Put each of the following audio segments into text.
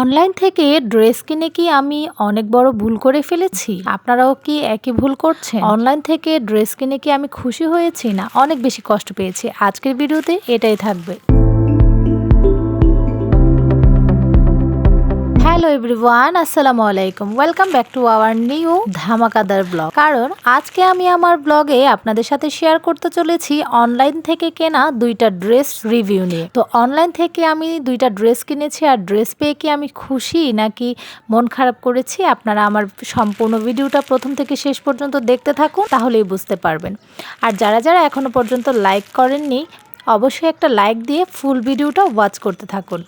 Online থেকে dress কিনে কি আমি অনেক বড় ভুল করে ফেলেছি? আপনারাও কি একই ভুল করছেন? অনলাইন থেকে ড্রেস কিনে কি আমি খুশি হয়েছি না? অনেক বেশি কষ্ট পেয়েছি। আজকের ভিডিওতে এটাই থাকবে। হ্যালো এভরিওয়ান আসসালামু আলাইকুম welcome back to our new ধামাকাদার blog কারণ আজকে আমি আমার ব্লগে আপনাদের সাথে শেয়ার করতে চলেছি অনলাইন থেকে কেনা দুইটা ড্রেস রিভিউ নিয়ে। তো অনলাইন থেকে আমি দুইটা ড্রেস কিনেছি, আর ড্রেস পেয়ে কি আমি খুশি, নাকি মন খারাপ করেছি? আপনারা আমার সম্পূর্ণ ভিডিওটা প্রথম থেকে শেষ পর্যন্ত দেখতে থাকুন, তাহলেই বুঝতে পারবেন। আর যারা যারা এখনও পর্যন্ত লাইক করেননি, অবশ্যই একটা লাইক দিয়ে ফুল ভিডিওটা ওয়াচ করতে থাকুন।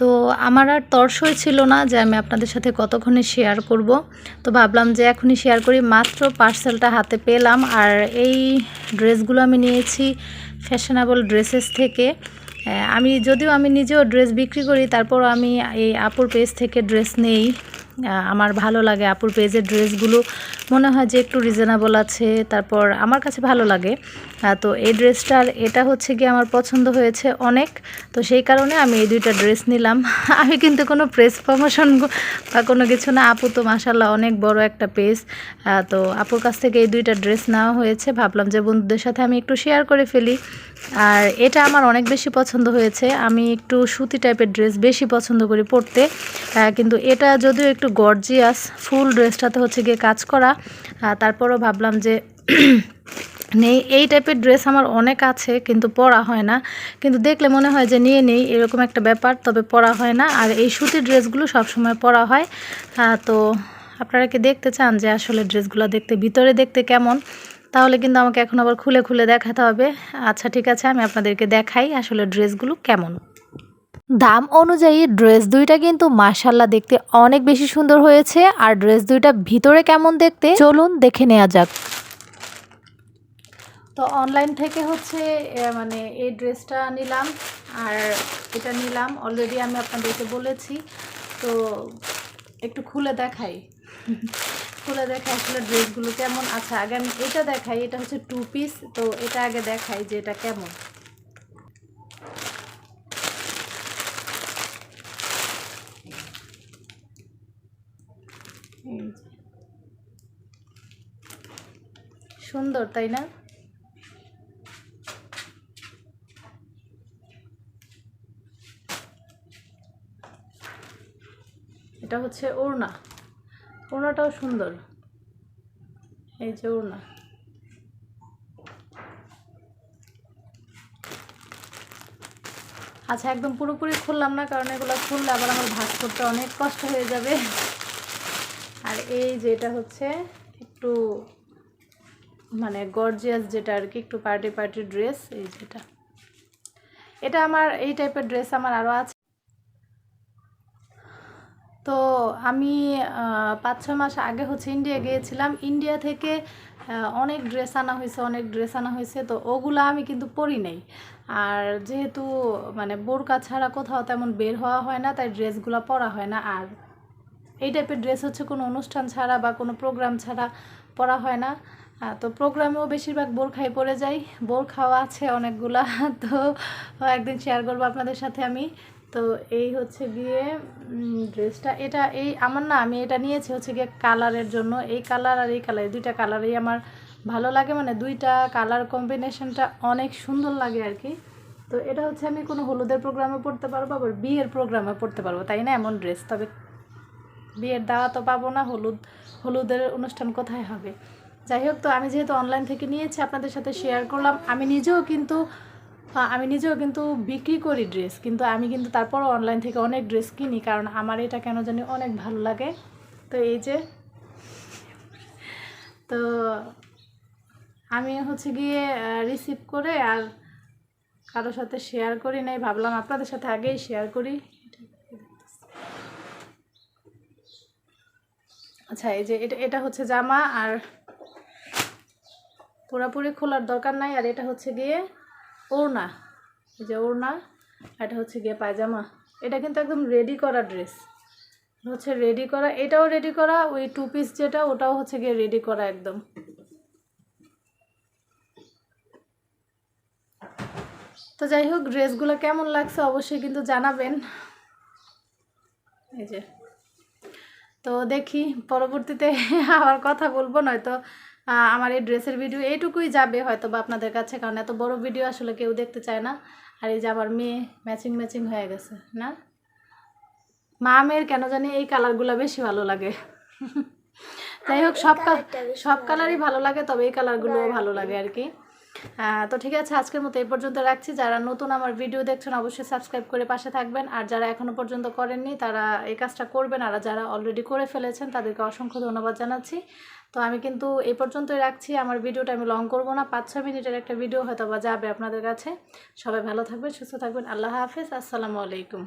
তো আমার আর তর্সই ছিল না যে আমি আপনাদের সাথে কতক্ষণে শেয়ার করব। তো ভাবলাম যে এখনই শেয়ার করি, মাত্র পার্সেলটা হাতে পেলাম আর এই ড্রেসগুলো আমি নিয়েছি ফ্যাশনেবল ড্রেসেস থেকে। আমি যদিও আমি নিজেও ড্রেস বিক্রি করি তারপর আমি এই আপুর পেজ থেকে ড্রেস নেই। আমার ভালো লাগে আপুর পেজের ড্রেসগুলো মনে হয় যে একটু রিজনেবল আছে, তারপর আমার কাছে ভালো লাগে। তো এই ড্রেসটার এটা হচ্ছে কি আমার পছন্দ হয়েছে অনেক। তো সেই কারণে আমি এই দুইটা ড্রেস নিলাম। আমি কিন্তু কোনো প্রেস প্রমোশন বা কোনো কিছু না। আপু তো মাসাল্লাহ অনেক বড় একটা পেজ তো আপুর কাছ থেকে এই দুইটা ড্রেস নেওয়া হয়েছে। ভাবলাম যে বন্ধুদের সাথে আমি একটু শেয়ার করে ফেলি। আর এটা আমার অনেক বেশি পছন্দ হয়েছে। আমি একটু সুতি টাইপের ড্রেস বেশি পছন্দ করি পরতে। কিন্তু এটা যদিও একটু গর্জিয়াস ফুল ড্রেসটাতে হচ্ছে গিয়ে কাজ করা। তারপরও ভাবলাম যে নেই, এই টাইপের ড্রেস আমার অনেক আছে, কিন্তু পরা হয় না। কিন্তু দেখলে মনে হয় যে নিয়ে নেই, এরকম একটা ব্যাপার, তবে পরা হয় না। আর এই সুতির ড্রেসগুলো সবসময় পরা হয়। তো আপনারা কি দেখতে চান যে আসলে ড্রেসগুলো দেখতে, ভিতরে দেখতে কেমন? তাহলে কিন্তু আমাকে এখন আবার খুলে খুলে দেখাতে হবে। আচ্ছা ঠিক আছে, আমি আপনাদেরকে দেখাই আসলে ড্রেসগুলো কেমন। দাম অনুযায়ী ড্রেস দুইটা কিন্তু মাশাল্লাহ দেখতে অনেক বেশি সুন্দর হয়েছে। আর ড্রেস দুইটা ভিতরে কেমন দেখতে, চলুন দেখে নেওয়া যাক। তো অনলাইন থেকে হচ্ছে মানে এই ড্রেসটা নিলাম। আর এটা নিলাম অলরেডি আমি আপনাদেরকে বলেছি। তো একটু খুলে দেখাই। খুলে দেখাই আসলে ড্রেসগুলো কেমন। আচ্ছা আগে আমি এটা দেখাই, এটা হচ্ছে টু পিস তো এটা আগে দেখাই যে এটা কেমন। সুন্দর, তাই না? এটা হচ্ছে ওড়না। ওড়নাটাও সুন্দর। এই যে ওড়না। আচ্ছা একদম পুরোপুরি খুললাম না, কারণ এগুলো খুললে আবার আমার ভাগ করতে অনেক কষ্ট হয়ে যাবে। আর এই যে এটা হচ্ছে একটু মানে গর্জিয়াস যেটা আর কি, একটু পার্টি পার্টি ড্রেস এই যেটা এটা। আমার, এই টাইপের ড্রেস আমার আরও আছে। তো আমি পাঁচ ছ মাস আগে হচ্ছে ইন্ডিয়া গিয়েছিলাম। ইন্ডিয়া থেকে অনেক ড্রেস আনা হয়েছে অনেক ড্রেস আনা হয়েছে। তো ওগুলো আমি কিন্তু পরি নাই। আর যেহেতু মানে বোরকা ছাড়া কোথাও তেমন বের হওয়া হয় না তাই ড্রেসগুলো পরা হয় না। আর এই টাইপের ড্রেস হচ্ছে কোনো অনুষ্ঠান ছাড়া বা কোনো প্রোগ্রাম ছাড়া পরা হয় না। তো প্রোগ্রামেও বেশিরভাগ বোরখাই পরে যাই। বোরখাও আছে অনেকগুলা। তো একদিন শেয়ার করব আপনাদের সাথে আমি। তো এই হচ্ছে গিয়ে ড্রেসটা এটা এই আমার না, আমি এটা নিয়েছি হচ্ছে গিয়ে কালারের জন্য। এই কালার আর এই কালার দুইটা কালারই আমার ভালো লাগে। মানে দুইটা কালার কম্বিনেশনটা অনেক সুন্দর লাগে আর কি। তো এটা হচ্ছে আমি কোনো হলুদের প্রোগ্রামে পড়তে পারব, আবার বিয়ের প্রোগ্রামে পড়তে পারব। তাই না? এমন ড্রেস তবে বিয়ের দাওয়া তো পাবো না, হলুদ, হলুদের অনুষ্ঠান কোথায় হবে? যাই হোক, তো আমি যেহেতু অনলাইন থেকে নিয়েছি, আপনাদের সাথে শেয়ার করলাম। আমি নিজেও কিন্তু আমি নিজেও কিন্তু বিক্রি করি ড্রেস কিন্তু আমি কিন্তু তারপরও অনলাইন থেকে অনেক ড্রেস কিনি, কারণ আমার এটা কেন জানি অনেক ভালো লাগে। তো এই যে, তো আমি হচ্ছে গিয়ে রিসিভ করে আর কারোর সাথে শেয়ার করি নাই, ভাবলাম আপনাদের সাথে আগেই শেয়ার করি। আচ্ছা এই যে এটা এটা হচ্ছে জামা আর পুরাপুরি খোলার দরকার নাই, আর এটা হচ্ছে গিয়ে ওড়না, এই যে ওড়না, এটা হচ্ছে গিয়ে পায়জামা। এটা কিন্তু একদম রেডি করা ড্রেস হচ্ছে রেডি করা, এটাও রেডি করা, ওই টু পিস যেটা, ওটাও হচ্ছে গিয়ে রেডি করা একদম। তো যাই হোক ড্রেসগুলো কেমন লাগছে অবশ্যই কিন্তু জানাবেন। এই যে। তো দেখি, পরবর্তীতে আবার কথা বলব, নয়তো আমার এই ড্রেসের ভিডিও এইটুকুই যাবে হয়তো বা আপনাদের কাছে, কারণ এত বড় ভিডিও আসলে কেউ দেখতে চায় না। আর এই যে আমার মেয়ে ম্যাচিং ম্যাচিং হয়ে গেছে, না? মা মেয়ের কেন জানি এই কালারগুলো বেশি ভালো লাগে। যাই হোক, সব সব কালারই ভালো লাগে, তবে এই কালারগুলোও ভালো লাগে আর কি। তো ঠিক আছে, আজকের মতো এই পর্যন্ত রাখছি। যারা নতুন আমার ভিডিও দেখছেন, অবশ্যই সাবস্ক্রাইব করে পাশে থাকবেন। আর যারা এখনও পর্যন্ত করেননি, তারা এই কাজটা করবেন। আর যারা অলরেডি করে ফেলেছেন, তাদেরকে অসংখ্য ধন্যবাদ জানাচ্ছি। তো আমি কিন্তু এই পর্যন্তই রাখছি। আমার ভিডিওটা আমি লং করব না। পাঁচ ছ মিনিটের একটা ভিডিও হয়তো বা যাবে আপনাদের কাছে। সবাই ভালো থাকবেন, সুস্থ থাকবেন। আল্লাহ হাফেজ। আসসালামু আলাইকুম।